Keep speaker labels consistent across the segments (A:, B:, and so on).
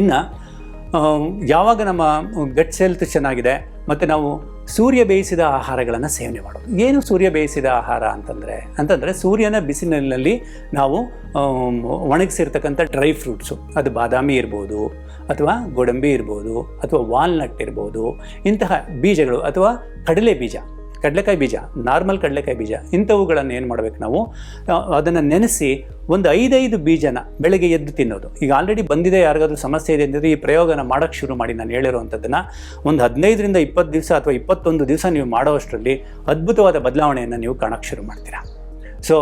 A: ಇನ್ನು ಯಾವಾಗ ನಮ್ಮ ಗಟ್ ಹೆಲ್ತ್ ಚೆನ್ನಾಗಿದೆ, ಮತ್ತು ನಾವು ಸೂರ್ಯ ಬೇಯಿಸಿದ ಆಹಾರಗಳನ್ನು ಸೇವನೆ ಮಾಡೋದು. ಏನು ಸೂರ್ಯ ಬೇಯಿಸಿದ ಆಹಾರ ಅಂತಂದರೆ ಅಂತಂದರೆ ಸೂರ್ಯನ ಬಿಸಿಲಿನಲ್ಲಿ ನಾವು ಒಣಗಿಸಿರ್ತಕ್ಕಂಥ ಡ್ರೈ ಫ್ರೂಟ್ಸು ಅದು ಬಾದಾಮಿ ಇರ್ಬೋದು, ಅಥವಾ ಗೋಡಂಬಿ ಇರ್ಬೋದು, ಅಥವಾ ವಾಲ್ನಟ್ ಇರ್ಬೋದು, ಇಂತಹ ಬೀಜಗಳು, ಅಥವಾ ಕಡಲೆ ಬೀಜ. ಕಡಲೆಕಾಯಿ ಬೀಜ, ನಾರ್ಮಲ್ ಕಡಲೆಕಾಯಿ ಬೀಜ, ಇಂಥವುಗಳನ್ನು ಏನು ಮಾಡಬೇಕು ನಾವು? ಅದನ್ನು ನೆನೆಸಿ ಒಂದು ಐದೈದು ಬೀಜನ ಬೆಳಗ್ಗೆ ಎದ್ದು ತಿನ್ನೋದು. ಈಗ ಆಲ್ರೆಡಿ ಬಂದಿದೆ, ಯಾರಿಗಾದ್ರೂ ಸಮಸ್ಯೆ ಇದೆ ಅಂದರೆ ಈ ಪ್ರಯೋಗನ ಮಾಡೋಕ್ಕೆ ಶುರು ಮಾಡಿ ನಾನು ಹೇಳಿರುವಂಥದ್ದನ್ನು. ಒಂದು ಹದಿನೈದರಿಂದ ಇಪ್ಪತ್ತು ದಿವಸ ಅಥವಾ ಇಪ್ಪತ್ತೊಂದು ದಿವಸ ನೀವು ಮಾಡೋವಷ್ಟರಲ್ಲಿ ಅದ್ಭುತವಾದ ಬದಲಾವಣೆಯನ್ನು ನೀವು ಕಾಣೋಕ್ಕೆ ಶುರು ಮಾಡ್ತೀರಾ. ಸೊ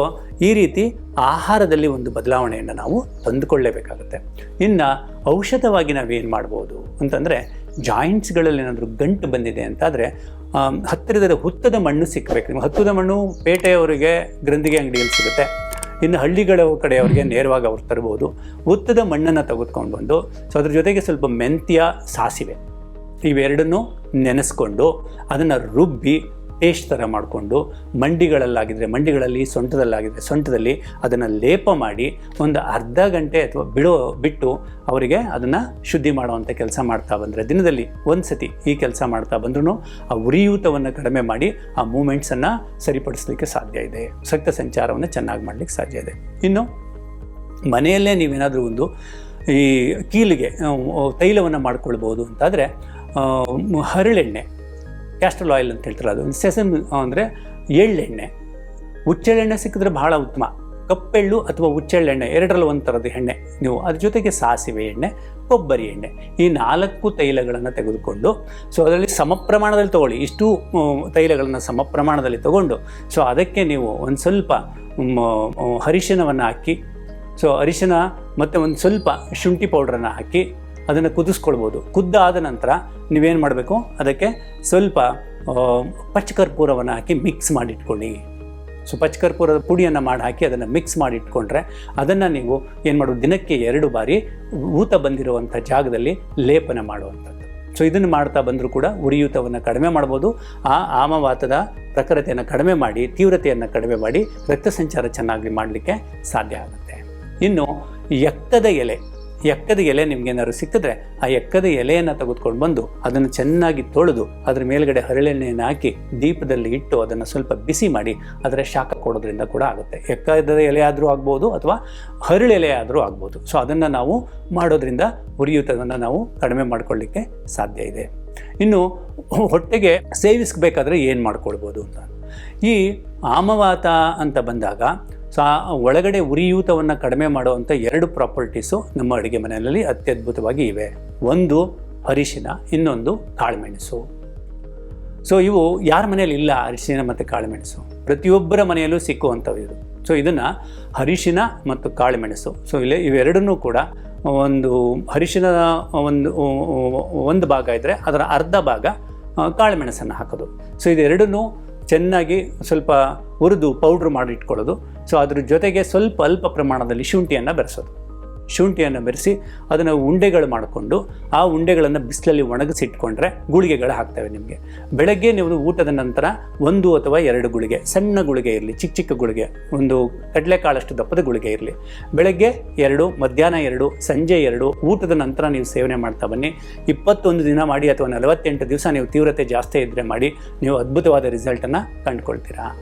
A: ಈ ರೀತಿ ಆಹಾರದಲ್ಲಿ ಒಂದು ಬದಲಾವಣೆಯನ್ನು ನಾವು ತಂದುಕೊಳ್ಳೇಬೇಕಾಗುತ್ತೆ. ಇನ್ನು ಔಷಧವಾಗಿ ನಾವೇನು ಮಾಡ್ಬೋದು ಅಂತಂದರೆ ಜಾಯಿಂಟ್ಸ್ಗಳಲ್ಲಿ ಏನಾದರೂ ಗಂಟು ಬಂದಿದೆ ಅಂತಾದರೆ ಹತ್ತಿರದ ಹುತ್ತದ ಮಣ್ಣು ಸಿಕ್ಕಬೇಕು. ನಿಮ್ಗೆ ಹತ್ತದ ಮಣ್ಣು ಪೇಟೆಯವರಿಗೆ ಗ್ರಂಥಿಗೆ ಅಂಗಡಿಯಲ್ಲಿ ಸಿಗುತ್ತೆ. ಇನ್ನು ಹಳ್ಳಿಗಳ ಕಡೆಯವರಿಗೆ ನೇರವಾಗಿ ಅವ್ರು ತರ್ಬೋದು. ಹುತ್ತದ ಮಣ್ಣನ್ನು ತೆಗೆದುಕೊಂಡು ಬಂದು, ಸೊ ಅದ್ರ ಜೊತೆಗೆ ಸ್ವಲ್ಪ ಮೆಂತ್ಯ ಸಾಸಿವೆ. ಇವೆರಡನ್ನೂ ನೆನೆಸ್ಕೊಂಡು ಅದನ್ನು ರುಬ್ಬಿ ಪೇಸ್ಟ್ ಥರ ಮಾಡಿಕೊಂಡು ಮಂಡಿಗಳಲ್ಲಾಗಿದ್ದರೆ ಮಂಡಿಗಳಲ್ಲಿ ಸೊಂಟದಲ್ಲಾಗಿದ್ದರೆ ಸೊಂಟದಲ್ಲಿ ಅದನ್ನು ಲೇಪ ಮಾಡಿ ಒಂದು ಅರ್ಧ ಗಂಟೆ ಅಥವಾ ಬಿಡೋ, ಬಿಟ್ಟು ಅವರಿಗೆ ಅದನ್ನು ಶುದ್ಧಿ ಮಾಡುವಂಥ ಕೆಲಸ ಮಾಡ್ತಾ ಬಂದರೆ, ದಿನದಲ್ಲಿ ಒಂದು ಸತಿ ಈ ಕೆಲಸ ಮಾಡ್ತಾ ಬಂದ್ರೂ ಆ ಉರಿಯೂತವನ್ನು ಕಡಿಮೆ ಮಾಡಿ ಆ ಮೂಮೆಂಟ್ಸನ್ನು ಸರಿಪಡಿಸಲಿಕ್ಕೆ ಸಾಧ್ಯ ಇದೆ. ಸಕ್ತ ಸಂಚಾರವನ್ನು ಚೆನ್ನಾಗಿ ಮಾಡಲಿಕ್ಕೆ ಸಾಧ್ಯ ಇದೆ. ಇನ್ನು ಮನೆಯಲ್ಲೇ ನೀವೇನಾದರೂ ಒಂದು ಈ ಕೀಲಿಗೆ ತೈಲವನ್ನು ಮಾಡ್ಕೊಳ್ಬೋದು ಅಂತಾದರೆ ಹರಳೆಣ್ಣೆ. ಕ್ಯಾಸ್ಟ್ರಲ್ ಆಯಿಲ್ ಅಂತ ಹೇಳ್ತಾರೆ ಅದು ಸೆಸಮ್ ಅಂದರೆ ಎಳ್ಳೆಣ್ಣೆ. ಹುಚ್ಚೆಳ್ಳೆಣ್ಣೆ ಸಿಕ್ಕಿದ್ರೆ ಬಹಳ ಉತ್ತಮ. ಕಪ್ಪೆಳ್ಳು ಅಥವಾ ಹುಚ್ಚೆಳ್ಳೆಣ್ಣೆ, ಎರಡರಲ್ಲಿ ಒಂದು ಥರದ ಎಣ್ಣೆ ನೀವು. ಅದ್ರ ಜೊತೆಗೆ ಸಾಸಿವೆ ಎಣ್ಣೆ, ಕೊಬ್ಬರಿ ಎಣ್ಣೆ, ಈ ನಾಲ್ಕು ತೈಲಗಳನ್ನು ತೆಗೆದುಕೊಂಡು ಸೊ ಅದರಲ್ಲಿ ಸಮ ಪ್ರಮಾಣದಲ್ಲಿ ತಗೊಳ್ಳಿ. ಇಷ್ಟು ತೈಲಗಳನ್ನು ಸಮ ಪ್ರಮಾಣದಲ್ಲಿ ತಗೊಂಡು ಸೊ ಅದಕ್ಕೆ ನೀವು ಒಂದು ಸ್ವಲ್ಪ ಅರಿಶಿನವನ್ನು ಹಾಕಿ ಸೊ ಅರಿಶಿನ ಮತ್ತು ಒಂದು ಸ್ವಲ್ಪ ಶುಂಠಿ ಪೌಡ್ರನ್ನು ಹಾಕಿ ಅದನ್ನು ಕುದಿಸ್ಕೊಳ್ಬೋದು. ಕುದ್ದಾದ ನಂತರ ನೀವೇನು ಮಾಡಬೇಕು? ಅದಕ್ಕೆ ಸ್ವಲ್ಪ ಪಚ್ಚಕರ್ಪೂರವನ್ನು ಹಾಕಿ ಮಿಕ್ಸ್ ಮಾಡಿಟ್ಕೊಳ್ಳಿ. ಸೊ ಪಚ್ಚಕರ್ಪೂರದ ಪುಡಿಯನ್ನು ಮಾಡಿ ಹಾಕಿ ಅದನ್ನು ಮಿಕ್ಸ್ ಮಾಡಿ ಇಟ್ಕೊಂಡ್ರೆ ಅದನ್ನು ನೀವು ಏನು ಮಾಡೋದು? ದಿನಕ್ಕೆ ಎರಡು ಬಾರಿ ಊತ ಬಂದಿರುವಂಥ ಜಾಗದಲ್ಲಿ ಲೇಪನ ಮಾಡುವಂಥದ್ದು. ಸೊ ಇದನ್ನು ಮಾಡ್ತಾ ಬಂದರೂ ಕೂಡ ಉರಿಯೂತವನ್ನು ಕಡಿಮೆ ಮಾಡ್ಬೋದು. ಆ ಆಮವಾತದ ಪ್ರಖರತೆಯನ್ನು ಕಡಿಮೆ ಮಾಡಿ, ತೀವ್ರತೆಯನ್ನು ಕಡಿಮೆ ಮಾಡಿ ರಕ್ತ ಸಂಚಾರ ಚೆನ್ನಾಗಿ ಮಾಡಲಿಕ್ಕೆ ಸಾಧ್ಯ ಆಗುತ್ತೆ. ಇನ್ನು ಎಕ್ಕದ ಎಲೆ. ಎಕ್ಕದ ಎಲೆ ನಿಮ್ಗೇನಾದ್ರು ಸಿಕ್ಕಿದ್ರೆ ಆ ಎಕ್ಕದ ಎಲೆಯನ್ನು ತೆಗೆದುಕೊಂಡು ಬಂದು ಅದನ್ನು ಚೆನ್ನಾಗಿ ತೊಳೆದು ಅದರ ಮೇಲ್ಗಡೆ ಹರಳೆಣ್ಣೆಯನ್ನು ಹಾಕಿ ದೀಪದಲ್ಲಿ ಇಟ್ಟು ಅದನ್ನು ಸ್ವಲ್ಪ ಬಿಸಿ ಮಾಡಿ ಅದರ ಶಾಖ ಕೊಡೋದ್ರಿಂದ ಕೂಡ ಆಗುತ್ತೆ. ಎಕ್ಕದ ಎಲೆ ಆದರೂ ಆಗ್ಬೋದು ಅಥವಾ ಹರಳೆಲೆ ಆದರೂ ಆಗ್ಬೋದು. ಸೊ ಅದನ್ನು ನಾವು ಮಾಡೋದ್ರಿಂದ ಉರಿಯೂತವನ್ನು ನಾವು ಕಡಿಮೆ ಮಾಡ್ಕೊಳ್ಳಿಕ್ಕೆ ಸಾಧ್ಯ ಇದೆ. ಇನ್ನು ಹೊಟ್ಟೆಗೆ ಸೇವಿಸ್ಬೇಕಾದ್ರೆ ಏನು ಮಾಡ್ಕೊಳ್ಬೋದು ಅಂತ. ಈ ಆಮವಾತ ಅಂತ ಬಂದಾಗ ಸೊ ಒಳಗಡೆ ಉರಿಯೂತವನ್ನು ಕಡಿಮೆ ಮಾಡುವಂಥ ಎರಡು ಪ್ರಾಪರ್ಟೀಸು ನಮ್ಮ ಅಡುಗೆ ಮನೆಯಲ್ಲಿ ಅತ್ಯದ್ಭುತವಾಗಿ ಇವೆ. ಒಂದು ಅರಿಶಿನ, ಇನ್ನೊಂದು ಕಾಳುಮೆಣಸು ಸೊ ಇವು ಯಾರ ಮನೆಯಲ್ಲಿ ಇಲ್ಲ ಅರಿಶಿನ ಮತ್ತು ಕಾಳುಮೆಣಸು? ಪ್ರತಿಯೊಬ್ಬರ ಮನೆಯಲ್ಲೂ ಸಿಕ್ಕುವಂಥವು ಇದು. ಸೊ ಇದನ್ನು ಅರಿಶಿನ ಮತ್ತು ಕಾಳುಮೆಣಸು. ಸೊ ಇಲ್ಲಿ ಇವೆರಡನ್ನೂ ಕೂಡ ಒಂದು ಅರಿಶಿನದ ಒಂದು ಒಂದು ಭಾಗ ಇದ್ದರೆ ಅದರ ಅರ್ಧ ಭಾಗ ಕಾಳುಮೆಣಸನ್ನು ಹಾಕೋದು. ಸೊ ಇದೆರಡನ್ನೂ ಚೆನ್ನಾಗಿ ಸ್ವಲ್ಪ ಹುರಿದು ಪೌಡ್ರ್ ಮಾಡಿ ಇಟ್ಕೊಳ್ಳೋದು. ಸೊ ಅದ್ರ ಜೊತೆಗೆ ಸ್ವಲ್ಪ ಅಲ್ಪ ಪ್ರಮಾಣದಲ್ಲಿ ಶುಂಠಿಯನ್ನು ಬೆರೆಸೋದು. ಶುಂಠಿಯನ್ನು ಬೆರೆಸಿ ಅದನ್ನು ಉಂಡೆಗಳು ಮಾಡಿಕೊಂಡು ಆ ಉಂಡೆಗಳನ್ನು ಬಿಸಿಲಲ್ಲಿ ಒಣಗಿಸಿಟ್ಕೊಂಡ್ರೆ ಗುಳಿಗೆಗಳು ಹಾಕ್ತವೆ ನಿಮಗೆ. ಬೆಳಗ್ಗೆ ನೀವು ಊಟದ ನಂತರ ಒಂದು ಅಥವಾ ಎರಡು ಗುಳಿಗೆ, ಸಣ್ಣ ಗುಳಿಗೆ ಇರಲಿ, ಚಿಕ್ಕ ಚಿಕ್ಕ ಗುಳಿಗೆ, ಒಂದು ಕಡಲೆಕಾಳಷ್ಟು ದಪ್ಪದ ಗುಳಿಗೆ ಇರಲಿ. ಬೆಳಗ್ಗೆ ಎರಡು, ಮಧ್ಯಾಹ್ನ ಎರಡು, ಸಂಜೆ ಎರಡು, ಊಟದ ನಂತರ ನೀವು ಸೇವನೆ ಮಾಡ್ತಾ ಬನ್ನಿ. ಇಪ್ಪತ್ತೊಂದು ದಿನ ಮಾಡಿ ಅಥವಾ ನಲವತ್ತೆಂಟು ದಿವಸ ನೀವು ತೀವ್ರತೆ ಜಾಸ್ತಿ ಇದ್ದರೆ ಮಾಡಿ ನೀವು ಅದ್ಭುತವಾದ ರಿಸಲ್ಟನ್ನು ಕಂಡುಕೊಳ್ತೀರಾ.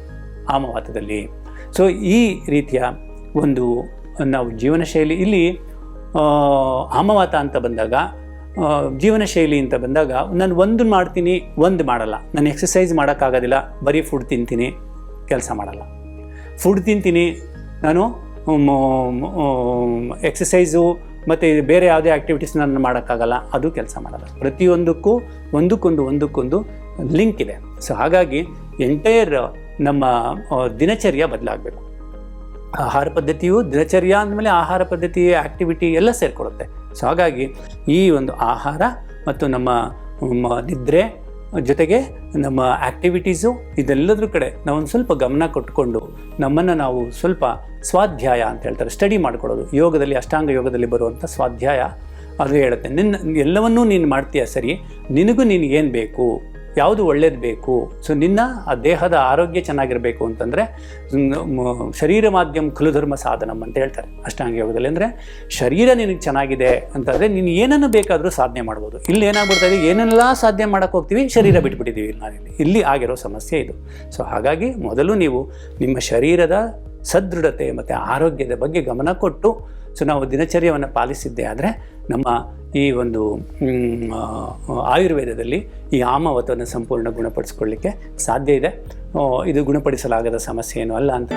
A: ಆಮವಾತದಲ್ಲಿ ಸೊ ಈ ರೀತಿಯ ಒಂದು, ನಾವು ಜೀವನ ಶೈಲಿ ಇಲ್ಲಿ ಆಮವಾತ ಅಂತ ಬಂದಾಗ ಜೀವನ ಶೈಲಿ ಅಂತ ಬಂದಾಗ, ನಾನು ಒಂದು ಮಾಡ್ತೀನಿ, ಒಂದು ಮಾಡಲ್ಲ. ನಾನು ಎಕ್ಸಸೈಸ್ ಮಾಡೋಕ್ಕಾಗೋದಿಲ್ಲ, ಬರೀ ಫುಡ್ ತಿಂತೀನಿ, ಕೆಲಸ ಮಾಡಲ್ಲ. ಫುಡ್ ತಿಂತೀನಿ, ನಾನು ಎಕ್ಸಸೈಸು ಮತ್ತು ಬೇರೆ ಯಾವುದೇ ಆ್ಯಕ್ಟಿವಿಟೀಸ್ ನಾನು ಮಾಡೋಕ್ಕಾಗಲ್ಲ, ಅದು ಕೆಲಸ ಮಾಡಲ್ಲ. ಪ್ರತಿಯೊಂದಕ್ಕೂ ಒಂದಕ್ಕೊಂದು ಒಂದಕ್ಕೊಂದು ಲಿಂಕ್ ಇದೆ. ಸೊ ಹಾಗಾಗಿ ಎಂಟೈರ್ ನಮ್ಮ ದಿನಚರ್ಯ ಬದಲಾಗಬೇಕು. ಆಹಾರ ಪದ್ಧತಿಯು ದಿನಚರ್ಯ ಅಂದಮೇಲೆ ಆಹಾರ ಪದ್ಧತಿ ಆ್ಯಕ್ಟಿವಿಟಿ ಎಲ್ಲ ಸೇರಿಕೊಡುತ್ತೆ. ಸೊ ಹಾಗಾಗಿ ಈ ಒಂದು ಆಹಾರ ಮತ್ತು ನಮ್ಮ ನಿದ್ರೆ ಜೊತೆಗೆ ನಮ್ಮ ಆ್ಯಕ್ಟಿವಿಟೀಸು ಇದೆಲ್ಲದ್ರ ಕಡೆ ನಾವೊಂದು ಸ್ವಲ್ಪ ಗಮನ ಕೊಟ್ಟುಕೊಂಡು ನಮ್ಮನ್ನು ನಾವು ಸ್ವಲ್ಪ ಸ್ವಾಧ್ಯಾಯ ಅಂತ ಹೇಳ್ತಾರೆ. ಸ್ಟಡಿ ಮಾಡ್ಕೊಳ್ಳೋದು ಯೋಗದಲ್ಲಿ, ಅಷ್ಟಾಂಗ ಯೋಗದಲ್ಲಿ ಬರುವಂಥ ಸ್ವಾಧ್ಯಾಯ ಅದು ಹೇಳುತ್ತೆ. ನಿನ್ನ, ಎಲ್ಲವನ್ನೂ ನೀನು ಮಾಡ್ತೀಯ ಸರಿ? ನಿನಗೂ ನೀನು ಏನು ಬೇಕು? ಯಾವುದು ಒಳ್ಳೇದು ಬೇಕು? ಸೊ ನಿನ್ನ ಆ ದೇಹದ ಆರೋಗ್ಯ ಚೆನ್ನಾಗಿರಬೇಕು ಅಂತಂದರೆ ಶರೀರ ಮಾಧ್ಯಮ ಕುಲಧರ್ಮ ಸಾಧನಂ ಅಂತ ಹೇಳ್ತಾರೆ ಅಷ್ಟಾಂಗ ಯೋಗದಲ್ಲಿ ಅಂದರೆ ಶರೀರ ನಿನಗೆ ಚೆನ್ನಾಗಿದೆ ಅಂತಂದರೆ ನೀನು ಏನನ್ನು ಬೇಕಾದರೂ ಸಾಧನೆ ಮಾಡ್ಬೋದು. ಇಲ್ಲಿ ಏನಾಗ್ಬಿಡ್ತಾ ಇದೆ? ಏನೆಲ್ಲ ಸಾಧನೆ ಮಾಡೋಕ್ಕೆ ಹೋಗ್ತೀವಿ? ಶರೀರ ಬಿಟ್ಬಿಟ್ಟಿದ್ದೀವಿ ಇಲ್ಲಿ ಇಲ್ಲಿ ಆಗಿರೋ ಸಮಸ್ಯೆ ಇದು. ಸೊ ಹಾಗಾಗಿ ಮೊದಲು ನೀವು ನಿಮ್ಮ ಶರೀರದ ಸದೃಢತೆ ಮತ್ತು ಆರೋಗ್ಯದ ಬಗ್ಗೆ ಗಮನ ಕೊಟ್ಟು ಸೊ ನಾವು ದಿನಚರ್ಯವನ್ನು ಪಾಲಿಸಿದ್ದೇ ಆದರೆ ನಮ್ಮ ಈ ಒಂದು ಆಯುರ್ವೇದದಲ್ಲಿ ಈ ಆಮವತವನ್ನು ಸಂಪೂರ್ಣ ಗುಣಪಡಿಸ್ಕೊಳ್ಳಿಕ್ಕೆ ಸಾಧ್ಯ ಇದೆ. ಇದು ಗುಣಪಡಿಸಲಾಗದ ಸಮಸ್ಯೆ ಏನೂ ಅಲ್ಲ ಅಂತ.